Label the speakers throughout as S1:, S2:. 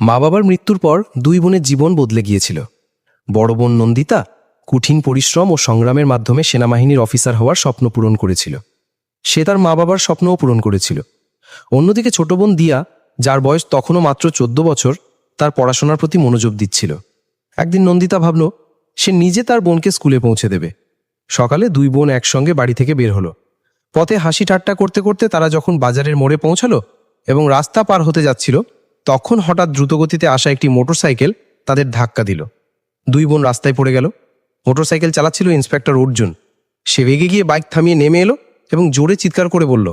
S1: মা বাবার মৃত্যুর পর দুই বোনের জীবন বদলে গিয়েছিল। বড় বোন নন্দিতা কঠিন পরিশ্রম ও সংগ্রামের মাধ্যমে সেনাবাহিনীর অফিসার হওয়ার স্বপ্ন পূরণ করেছিল। সে তার মা বাবার স্বপ্নও পূরণ করেছিল। অন্যদিকে ছোট বোন দিয়া, যার বয়স তখনও মাত্র চোদ্দ বছর, তার পড়াশোনার প্রতি মনোযোগ দিচ্ছিল। একদিন নন্দিতা ভাবল, সে নিজে তার বোনকে স্কুলে পৌঁছে দেবে। সকালে দুই বোন একসঙ্গে বাড়ি থেকে বের হলো। পথে হাসি ঠাট্টা করতে করতে তারা যখন বাজারের মোড়ে পৌঁছালো এবং রাস্তা পার হতে যাচ্ছিল তখন হঠাৎ দ্রুতগতিতে আসা একটি মোটরসাইকেল তাদের ধাক্কা দিল। দুই বোন রাস্তায় পড়ে গেল। মোটরসাইকেল চালাচ্ছিল ইন্সপেক্টর অর্জুন। সে রেগে গিয়ে বাইক থামিয়ে নেমে এলো এবং জোরে চিৎকার করে বলল,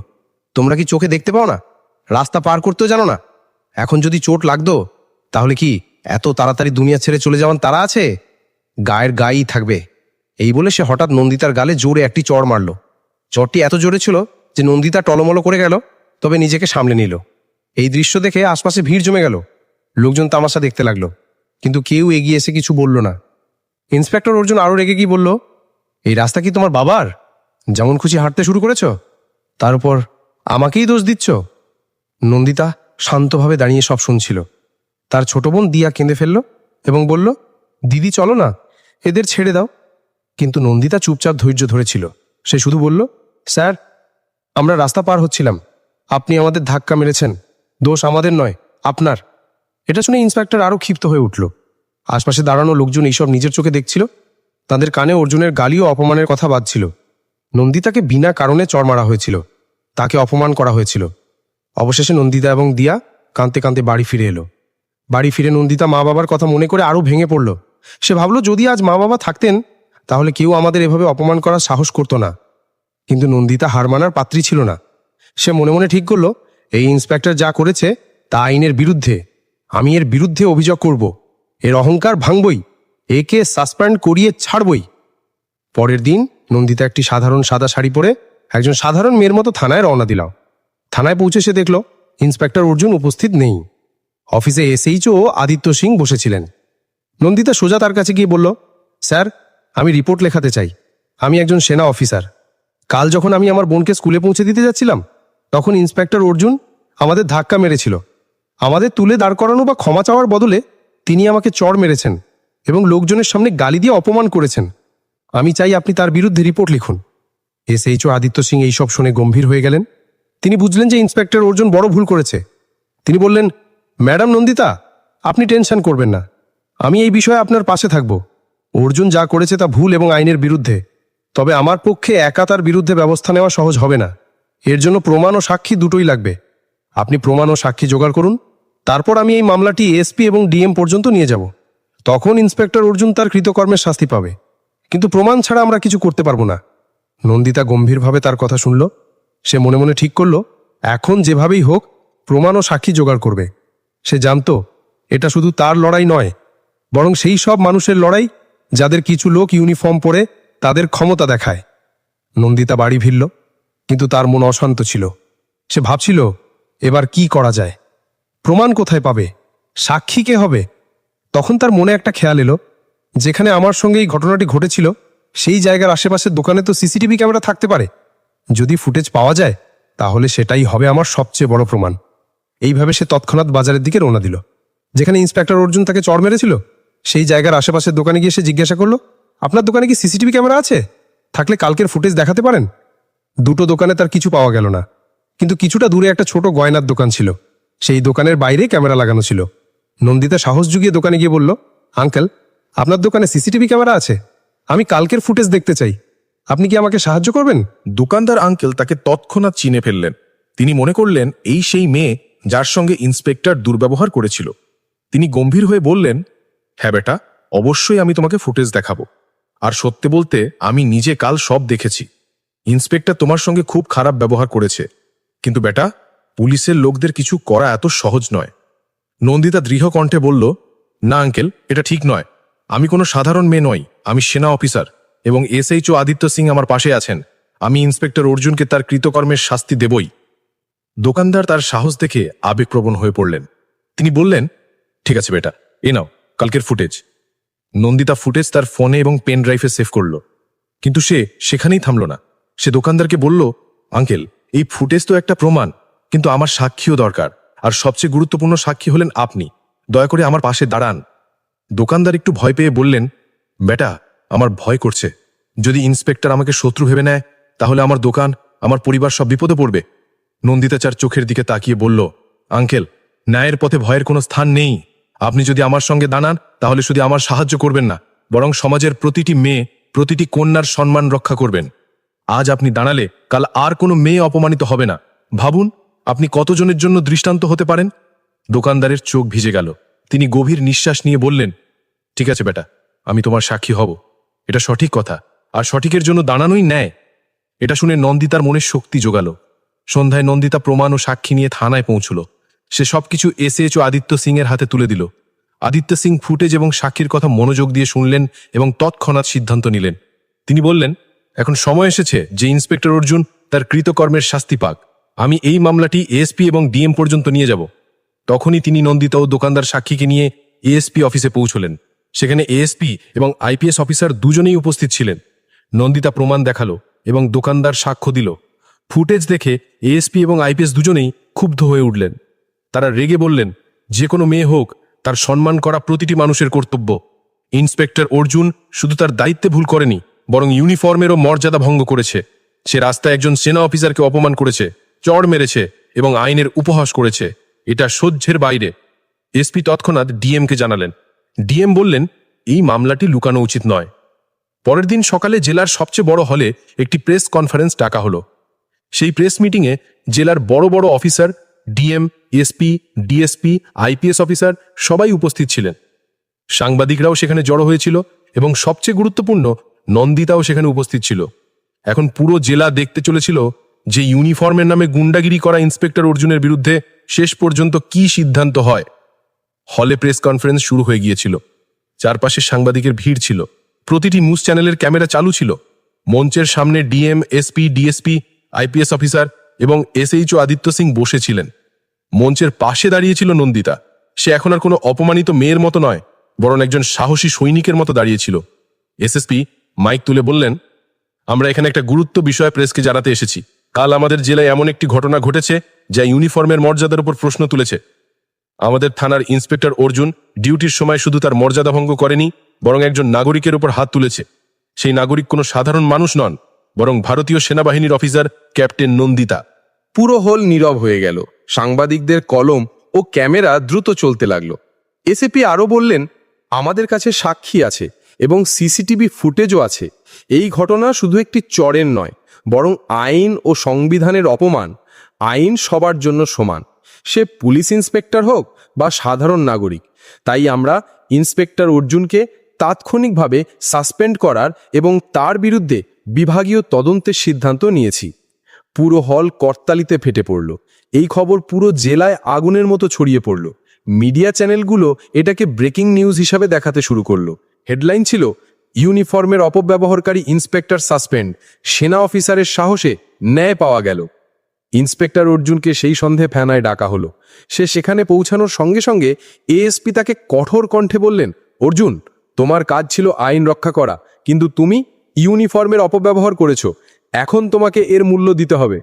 S1: তোমরা কি চোখে দেখতে পাও না? রাস্তা পার করতেও জানো না? এখন যদি চোট লাগতো, তাহলে কি এত তাড়াতাড়ি দুনিয়া ছেড়ে চলে যাওয়ান তারা আছে? গায়ের গায়েই থাকবে। এই বলে সে হঠাৎ নন্দিতার গালে জোরে একটি চড় মারল। চড়টি এত জোরে ছিল যে নন্দিতা টলমলো করে গেল, তবে নিজেকে সামলে নিল। এই দৃশ্য দেখে আশপাশে ভিড় জমে গেল। লোকজন তামাশা দেখতে লাগল। কিন্তু কেউ এগিয়ে এসে কিছু বলল না। ইন্সপেক্টর অর্জুন আরও রেগে গিয়ে বলল, এই রাস্তা কি তোমার বাবার? যেমন খুশি হাঁটতে শুরু করেছ। তার উপর আমাকেই দোষ দিচ্ছ। নন্দিতা শান্তভাবে দাঁড়িয়ে সব শুনছিল। তার ছোট বোন দিয়া কেঁদে ফেলল এবং বলল, দিদি, চলো না, এদের ছেড়ে দাও। কিন্তু নন্দিতা চুপচাপ ধৈর্য ধরেছিল। সে শুধু বলল, স্যার, আমরা রাস্তা পার হচ্ছিলাম। আপনি আমাদের ধাক্কা মেরেছেন। দোষ আমাদের নয়, আপনার। এটা শুনে ইন্সপেক্টর আরও ক্ষিপ্ত হয়ে উঠল। আশপাশে দাঁড়ানো লোকজন এইসব নিজের চোখে দেখছিল। তাদের কানে অর্জুনের গালি ও অপমানের কথা বাজছিল। নন্দিতাকে বিনা কারণে চর মারা হয়েছিল। তাকে অপমান করা হয়েছিল। অবশেষে নন্দিতা এবং দিয়া কাঁদতে কাঁদতে বাড়ি ফিরে এলো। বাড়ি ফিরে নন্দিতা মা বাবার কথা মনে করে আরও ভেঙে পড়ল। সে ভাবলো, যদি আজ মা বাবা থাকতেন, তাহলে কেউ আমাদের এভাবে অপমান করার সাহস করতো না। কিন্তু নন্দিতা হার মানার পাত্রী ছিল না। সে মনে মনে ঠিক করল এই ইন্সপেক্টর যা করেছে তা আইনের বিরুদ্ধে। আমি এর বিরুদ্ধে অভিযোগ করব। এর অহংকার ভাঙবই। একে সাসপেন্ড করিয়ে ছাড়বই। পরের দিন নন্দিতা একটি সাধারণ সাদা শাড়ি পরে একজন সাধারণ মেয়ের মতো থানায় রওনা দিল থানায় পৌঁছে সে দেখল, ইন্সপেক্টর অর্জুন উপস্থিত নেই। অফিসে এসএইচও আদিত্য সিং বসেছিলেন। নন্দিতা সোজা তার কাছে গিয়ে বলল, স্যার, আমি রিপোর্ট লেখাতে চাই। আমি একজন সেনা অফিসার। কাল যখন আমি আমার বোনকে স্কুলে পৌঁছে দিতে যাচ্ছিলাম তখন ইন্সপেক্টর অর্জুন আমাদের ধাক্কা মেরেছিল। আমাদের তুলে দাঁড় করানো বা ক্ষমা চাওয়ার বদলে তিনি আমাকে চড় মেরেছেন এবং লোকজনের সামনে গালি দিয়ে অপমান করেছেন। আমি চাই আপনি তার বিরুদ্ধে রিপোর্ট লিখুন। এসএইচও আদিত্য সিং এইসব শুনে গম্ভীর হয়ে গেলেন। তিনি বুঝলেন যে ইন্সপেক্টর অর্জুন বড় ভুল করেছে। তিনি বললেন, ম্যাডাম নন্দিতা, আপনি টেনশন করবেন না। আমি এই বিষয়ে আপনার পাশে থাকব। অর্জুন যা করেছে তা ভুল এবং আইনের বিরুদ্ধে। তবে আমার পক্ষে একা তার বিরুদ্ধে ব্যবস্থা নেওয়া সহজ হবে না। এর জন্য প্রমাণ ও সাক্ষী দুটোই লাগবে। আপনি প্রমাণ ও সাক্ষী জোগাড় করুন, তারপর আমি এই মামলাটি এসপি এবং ডিএম পর্যন্ত নিয়ে যাব। তখন ইন্সপেক্টর অর্জুন তার কৃতকর্মের শাস্তি পাবে। কিন্তু প্রমাণ ছাড়া আমরা কিছু করতে পারব না। নন্দিতা গম্ভীরভাবে তার কথা শুনল। সে মনে মনে ঠিক করল, এখন যেভাবেই হোক, প্রমাণ ও সাক্ষী জোগাড় করবে। সে জানতো, এটা শুধু তার লড়াই নয়, বরং সেই সব মানুষের লড়াই, যাদের কিছু লোক ইউনিফর্ম পরে তাদের ক্ষমতা দেখায়। নন্দিতা বাড়ি ভিড়ল কিন্তু তার মন অশান্ত ছিল। সে ভাবছিল, এবার কি করা যায়? প্রমাণ কোথায় পাবে? সাক্ষী কে হবে? তখন তার মনে একটা খেয়াল এলো, যেখানে আমার সঙ্গে এই ঘটনাটি ঘটেছিল, সেই জায়গার আশেপাশের দোকানে তো সিসিটিভি ক্যামেরা থাকতে পারে। যদি ফুটেজ পাওয়া যায়, তাহলে সেটাই হবে আমার সবচেয়ে বড় প্রমাণ। এইভাবে সে তৎক্ষণাৎ বাজারের দিকে রওনা দিল। যেখানে ইন্সপেক্টর অর্জুন তাকে চড় মেরেছিল, সেই জায়গার আশেপাশের দোকানে গিয়ে সে জিজ্ঞাসা করল, আপনার দোকানে কি সিসিটিভি ক্যামেরা আছে? থাকলে কালকের ফুটেজ দেখাতে পারেন? দুটো দোকানে তার কিছু পাওয়া গেল না। কিন্তু কিছুটা দূরে একটা ছোট গয়নার দোকান ছিল। সেই দোকানের বাইরে ক্যামেরা লাগানো ছিল। নন্দিতা সাহস জুগিয়ে দোকানে গিয়ে বলল, আঙ্কেল, আপনার দোকানে সিসিটিভি ক্যামেরা আছে। আমি কালকের ফুটেজ দেখতে চাই। আপনি কি আমাকে সাহায্য করবেন?
S2: দোকানদার আঙ্কেল তাকে তৎক্ষণাৎ চিনে ফেললেন। তিনি মনে করলেন, এই সেই মেয়ে যার সঙ্গে ইন্সপেক্টর দুর্ব্যবহার করেছিল। তিনি গম্ভীর হয়ে বললেন হ্যাঁ বেটা, অবশ্যই আমি তোমাকে ফুটেজ দেখাবো। আর সত্যি বলতে, আমি নিজে কাল সব দেখেছি। ইন্সপেক্টর তোমার সঙ্গে খুব খারাপ ব্যবহার করেছে। কিন্তু বেটা, পুলিশের লোকদের কিছু করা এত সহজ নয়। নন্দিতা দৃঢ় কণ্ঠে বলল, না, আঙ্কেল, এটা ঠিক নয়। আমি কোনো সাধারণ মেয়ে নই, আমি সেনা অফিসার এবং এসএইচও আদিত্য সিং আমার পাশে আছেন। আমি ইন্সপেক্টর অর্জুনকে তার কৃতকর্মের শাস্তি দেবই দোকানদার তার সাহস দেখে আবেগপ্রবণ হয়ে পড়লেন। তিনি বললেন, ঠিক আছে বেটা, এ নাও, কালকের ফুটেজ। নন্দিতা ফুটেজ তার ফোনে এবং পেন ড্রাইভে সেভ করল। কিন্তু সে সেখানেই থামল না। সে দোকানদারকে বলল, আঙ্কেল, এই ফুটেজ তো একটা প্রমাণ, কিন্তু আমার সাক্ষীও দরকার। আর সবচেয়ে গুরুত্বপূর্ণ সাক্ষী হলেন আপনি। দয়া করে আমার পাশে দাঁড়ান। দোকানদার একটু ভয় পেয়ে বললেন, বেটা, আমার ভয় করছে। যদি ইন্সপেক্টর আমাকে শত্রু ভেবে নেয়, তাহলে আমার দোকান, আমার পরিবার সব বিপদে পড়বে। নন্দিতাচার চোখের দিকে তাকিয়ে বলল, আঙ্কেল, ন্যায়ের পথে ভয়ের কোনো স্থান নেই। আপনি যদি আমার সঙ্গে দাঁড়ান, তাহলে শুধু আমার সাহায্য করবেন না, বরং সমাজের প্রতিটি মেয়ে, প্রতিটি কন্যার সম্মান রক্ষা করবেন। আজ আপনি দাঁড়ালে কাল আর কোনো মেয়ে অপমানিত হবে না। ভাবুন, আপনি কতজনের জন্য দৃষ্টান্ত হতে পারেন? দোকানদারের চোখ ভিজে গেল। তিনি গভীর নিঃশ্বাস নিয়ে বললেন, ঠিক আছে বেটা, আমি তোমার সাক্ষী হব। এটা সঠিক কথা। আর সঠিকের জন্য দাঁড়ানোই ন্যায় এটা শুনে নন্দিতার মনে শক্তি জোগালো। সন্ধ্যায় নন্দিতা প্রমাণ ও সাক্ষী নিয়ে থানায় পৌঁছল। সে সবকিছু এসএচ ও আদিত্য সিং এর হাতে তুলে দিল। আদিত্য সিং ফুটেজ এবং সাক্ষীর কথা মনোযোগ দিয়ে শুনলেন এবং তৎক্ষণাৎ সিদ্ধান্ত নিলেন। তিনি বললেন এখন সময় এসেছে যে ইন্সপেক্টর অর্জুন তার কৃতকর্মের শাস্তি পাক। আমি এই মামলাটি এএসপি এবং ডিএম পর্যন্ত নিয়ে যাব। তখনই তিনি নন্দিতা ও দোকানদার সাক্ষীকে নিয়ে এএসপি অফিসে পৌঁছলেন। সেখানে এএসপি এবং আইপিএস অফিসার দুজনেই উপস্থিত ছিলেন। নন্দিতা প্রমাণ দেখাল এবং দোকানদার সাক্ষ্য দিল। ফুটেজ দেখে এএসপি এবং আইপিএস দুজনেই ক্ষুব্ধ হয়ে উঠলেন। তারা রেগে বললেন, যে কোনো মেয়ে হোক, তার সম্মান করা প্রতিটি মানুষের কর্তব্য। ইন্সপেক্টর অর্জুন শুধু তার দায়িত্বে ভুল করেনি বরং ইউনিফর্মেরও মর্যাদা ভঙ্গ করেছে। সে রাস্তায় একজন সেনা অফিসারকে অপমান করেছে, চড় মেরেছে এবং আইনের উপহাস করেছে। এটা সহ্যের বাইরে। এসপি তৎক্ষণাৎ ডিএমকে জানালেন। ডিএম বললেন, এই মামলাটি লুকানো উচিত নয়। পরের দিন সকালে জেলার সবচেয়ে বড় হলে একটি প্রেস কনফারেন্স ডাকা হলো। সেই প্রেস মিটিংয়ে জেলার বড় বড় officer, DM, SP, DSP, IPS officer সবাই উপস্থিত ছিলেন। সাংবাদিকরাও সেখানে জড়ো হয়েছিল এবং সবচেয়ে গুরুত্বপূর্ণ নন্দিতাও সেখানে উপস্থিত ছিল। এখন পুরো জেলা দেখতে চলেছিল যে ইউনিফর্মের নামে গুন্ডাগিরি করা ইন্সপেক্টর অর্জুনের বিরুদ্ধে শেষ পর্যন্ত কি সিদ্ধান্ত হয়। হলে প্রেস কনফারেন্স শুরু হয়ে গিয়েছিল। চারপাশে সাংবাদিকের ভিড় ছিল। প্রতিটি নিউজ চ্যানেলের ক্যামেরা চালু ছিল। মঞ্চের সামনে DM, SP, DSP, IPS officer এবং এসএইচও আদিত্য সিং বসেছিলেন। মঞ্চের পাশে দাঁড়িয়েছিল নন্দিতা। সে এখন আর কোনো অপমানিত মেয়ের মতো নয়, বরং একজন সাহসী সৈনিকের মতো দাঁড়িয়েছিল। এসএসপি মাইক তুলে বললেন, আমরা এখানে একটা গুরুত্ব বিষয় প্রেসকে জানাতে এসেছি। কাল আমাদের জেলায় এমন একটি ঘটনা ঘটেছে, যা ইউনিফর্মের মর্যাদার উপর প্রশ্ন তুলেছে। আমাদের থানার ইন্সপেক্টর অর্জুন ডিউটির সময় শুধু তার মর্যাদা ভঙ্গ করেনি, বরং একজন নাগরিকের উপর হাত তুলেছে। সেই নাগরিক কোনো সাধারণ মানুষ নন, বরং ভারতীয় সেনাবাহিনীর অফিসার ক্যাপ্টেন নন্দিতা।
S3: পুরো হল নীরব হয়ে গেল। সাংবাদিকদের কলম ও ক্যামেরা দ্রুত চলতে লাগল। এসএপি আরও বললেন, আমাদের কাছে সাক্ষী আছে। এবং সিসিটিভি ফুটেজও আছে। এই ঘটনা শুধু একটি চরের নয়, বরং আইন ও সংবিধানের অপমান। আইন সবার জন্য সমান। সে পুলিশ ইন্সপেক্টর হোক বা সাধারণ নাগরিক, তাই আমরা ইন্সপেক্টর অর্জুনকে তাৎক্ষণিকভাবে সাসপেন্ড করার এবং তার বিরুদ্ধে বিভাগীয় তদন্তের সিদ্ধান্ত নিয়েছি। পুরো হল করতালিতে ফেটে পড়ল। এই খবর পুরো জেলায় আগুনের মতো ছড়িয়ে পড়ল। মিডিয়া চ্যানেলগুলো এটাকে ব্রেকিং নিউজ হিসাবে দেখাতে শুরু করল। হেডলাইন ছিল, ইউনিফর্মের অপব্যবহারকারী ইন্সপেক্টর সাসপেন্ড, সেনা অফিসারের সাহসে ন্যায় পাওয়া গেল। ইন্সপেক্টর অর্জুনকে সেই সন্ধে ফ্যানায় ডাকা হলো। সে সেখানে পৌঁছানোর সঙ্গে সঙ্গে এএসপি তাকে কঠোর কণ্ঠে বললেন, অর্জুন, তোমার কাজ ছিল আইন রক্ষা করা, কিন্তু তুমি ইউনিফর্মের অপব্যবহার করেছ, এখন তোমাকে এর মূল্য দিতে হবে।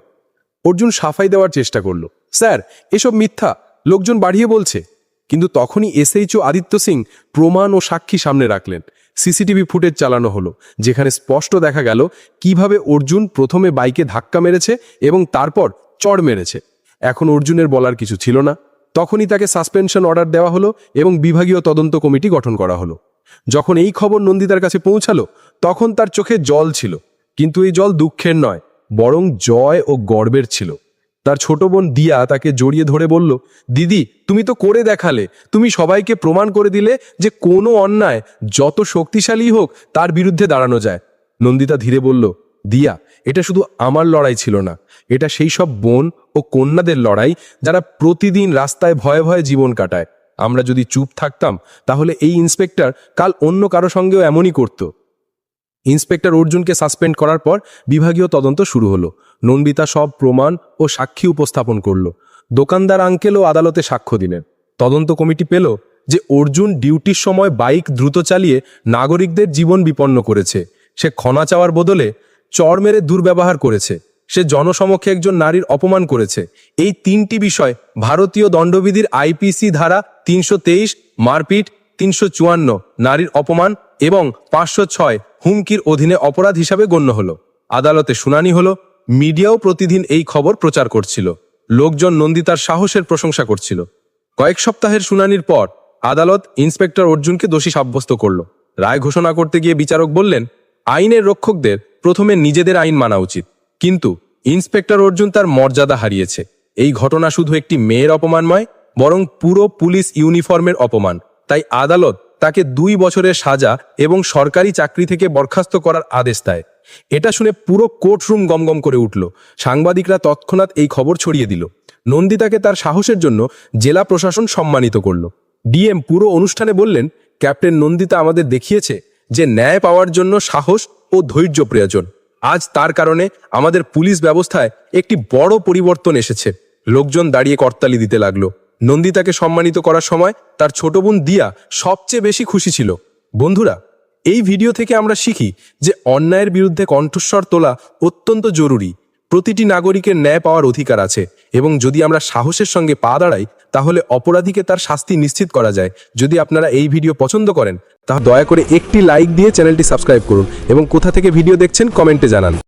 S3: অর্জুন সাফাই দেওয়ার চেষ্টা করল, স্যার, এসব মিথ্যা, লোকজন বাড়িয়ে বলছে। কিন্তু তখনই এসএইচও আদিত্য সিং প্রমাণ ও সাক্ষী সামনে রাখলেন। সিসিটিভি ফুটেজ চালানো হলো, যেখানে স্পষ্ট দেখা গেল কীভাবে অর্জুন প্রথমে বাইকে ধাক্কা মেরেছে এবং তারপর চড় মেরেছে। এখন অর্জুনের বলার কিছু ছিল না। তখনই তাকে সাসপেনশন অর্ডার দেওয়া হলো এবং বিভাগীয় তদন্ত কমিটি গঠন করা হলো। যখন এই খবর নন্দিতার কাছে পৌঁছালো, তখন তার চোখে জল ছিল। কিন্তু এই জল দুঃখের নয়, বরং জয় ও গর্বের ছিল। তার ছোট বোন দিয়া তাকে জড়িয়ে ধরে বলল, দিদি, তুমি তো করে দেখালে। তুমি সবাইকে প্রমাণ করে দিলে যে কোনো অন্যায়, যত শক্তিশালী হোক, তার বিরুদ্ধে দাঁড়ানো যায়। নন্দিতা ধীরে বলল, দিয়া, এটা শুধু আমার লড়াই ছিল না। এটা সেই সব বোন ও কন্যাদের লড়াই যারা প্রতিদিন রাস্তায় ভয়ে ভয়ে জীবন কাটায়। আমরা যদি চুপ থাকতাম, তাহলে এই ইন্সপেক্টর কাল অন্য কারও সঙ্গেও এমনই করতো। ইন্সপেক্টর অর্জুনকে সাসপেন্ড করার পর বিভাগীয় তদন্ত শুরু হলো। নন্দিতা সব প্রমাণ ও সাক্ষী উপস্থাপন করল। দোকানদার আঙ্কেলও আদালতে সাক্ষ্য দিলেন। তদন্ত কমিটি পেল যে অর্জুন ডিউটির সময় বাইক দ্রুত চালিয়ে নাগরিকদের জীবন বিপন্ন করেছে। সে ক্ষণা চাওয়ার বদলে চর মেরে দুর্ব্যবহার করেছে।
S1: সে জনসমক্ষে একজন নারীর অপমান করেছে। এই তিনটি বিষয় ভারতীয় দণ্ডবিধির আইপিসি ধারা তিনশো তেইশ, মারপিট তিনশো চুয়ান্ন, নারীর অপমান এবং পাঁচশো ছয় হুমকির অধীনে অপরাধ হিসাবে গণ্য হলো। আদালতে শুনানি হলো, মিডিয়াও প্রতিদিন এই খবর প্রচার করছিল। লোকজন নন্দিতার সাহসের প্রশংসা করছিল। কয়েক সপ্তাহের শুনানির পর আদালত ইন্সপেক্টর অর্জুনকে দোষী সাব্যস্ত করল। রায় ঘোষণা করতে গিয়ে বিচারক বললেন, আইনের রক্ষকদের প্রথমে নিজেদের আইন মানা উচিত। কিন্তু ইন্সপেক্টর অর্জুন তার মর্যাদা হারিয়েছে। এই ঘটনা শুধু একটি মেয়ের অপমানময়, বরং পুরো পুলিশ ইউনিফর্মের অপমান। তাই আদালত তাকে দুই বছরের সাজা এবং সরকারি চাকরি থেকে বরখাস্ত করার আদেশ দেয়। এটা শুনে পুরো কোর্টরুম গমগম করে উঠল। সাংবাদিকরা তৎক্ষণাৎ এই খবর ছড়িয়ে দিল। নন্দিতাকে তার সাহসের জন্য জেলা প্রশাসন সম্মানিত করল। ডিএম পুরো অনুষ্ঠানে বললেন, ক্যাপ্টেন নন্দিতা আমাদের দেখিয়েছে যে ন্যায় পাওয়ার জন্য সাহস ও ধৈর্য প্রয়োজন। আজ তার কারণে আমাদের পুলিশ ব্যবস্থায় একটি বড় পরিবর্তন এসেছে। লোকজন দাঁড়িয়ে করতালি দিতে লাগল। নন্দিতাকে সম্মানিত করার সময় তার ছোট বোন দিয়া সবচেয়ে বেশি খুশি ছিল। বন্ধুরা, এই ভিডিও থেকে আমরা শিখি যে অন্যায়ের বিরুদ্ধে কণ্ঠস্বর তোলা অত্যন্ত জরুরি। প্রতিটি নাগরিকের ন্যায় পাওয়ার অধিকার আছে এবং যদি আমরা সাহসের সঙ্গে পা দাঁড়াই, তাহলে অপরাধীকে তার শাস্তি নিশ্চিত করা যায়। যদি আপনারা এই ভিডিও পছন্দ করেন, তাহলে দয়া করে একটি লাইক দিয়ে চ্যানেলটি সাবস্ক্রাইব করুন এবং কোথা থেকে ভিডিও দেখছেন কমেন্টে জানান।